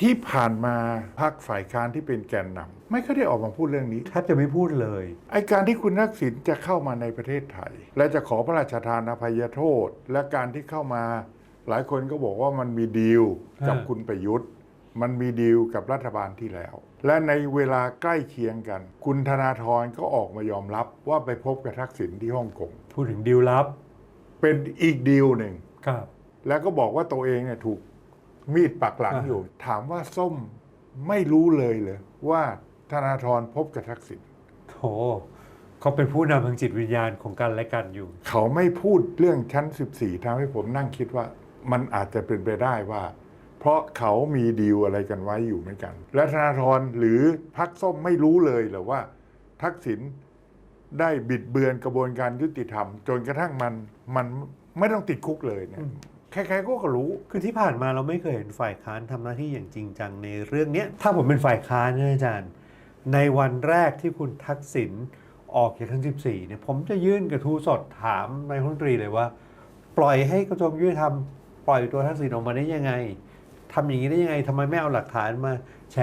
ที่ผ่านมาพรรคฝ่ายค้านที่เป็นแกนนำไม่เคยได้ออกมาพูดเรื่องนี้แทบจะไม่พูดเลยไอการที่คุณทักษิณจะเข้ามาในประเทศไทย และจะขอพระราชทานอภัยโทษ และการที่เข้ามา หลายคนก็บอกว่ามันมีดีลกับอ่าคุณประยุทธ์ มันมีดีลกับรัฐบาลที่แล้ว และในเวลาใกล้เคียงกัน คุณธนาธรก็ออกมายอมรับว่าไปพบกับทักษิณที่ฮ่องกงพูดถึงดีลลับ เป็นอีกดีลหนึ่งครับแล้วก็บอกว่าตัวเองเนี่ยถูก มีดปักหลังอ่าอยู่ ถามว่าส้มไม่รู้เลยเลยว่าธนาธรพบกับทักษิณโถเขาเป็นผู้นำทางจิตวิญญาณของกันและกันอยู่ เขาไม่พูดเรื่องชั้น 14ทำให้ผมนั่งคิดว่ามันอาจจะเป็นไปได้ว่า เพราะเขามีดีลอะไรกันไว้อยู่เหมือนกัน และธนาธรหรือพักส้มไม่รู้เลยเหรือว่า ทักษิณได้บิดเบือนกระบวนการยุติธรรม จนกระทั่งมันมันไม่ต้องติดคุกเลยเนี่ยอืม ใครๆก็รู้ คือที่ผ่านมาเราไม่เคยเห็นฝ่ายค้านทำหน้าที่อย่างจริงจังในเรื่องนี้ถ้าผมเป็นฝ่ายค้านนะอาจารย์ ในวันแรกที่คุณทักษิณออกจากทั้ง14เนี่ยผมจะยื่นกระทู้สดถามนายรัฐมนตรีเลยว่า ปล่อยให้กระทรวงยุติธรรมปล่อยตัวทักษิณออกมาได้ยังไงทำอย่างนี้ได้ยังไงทำไมไม่เอาหลักฐานมาแฉ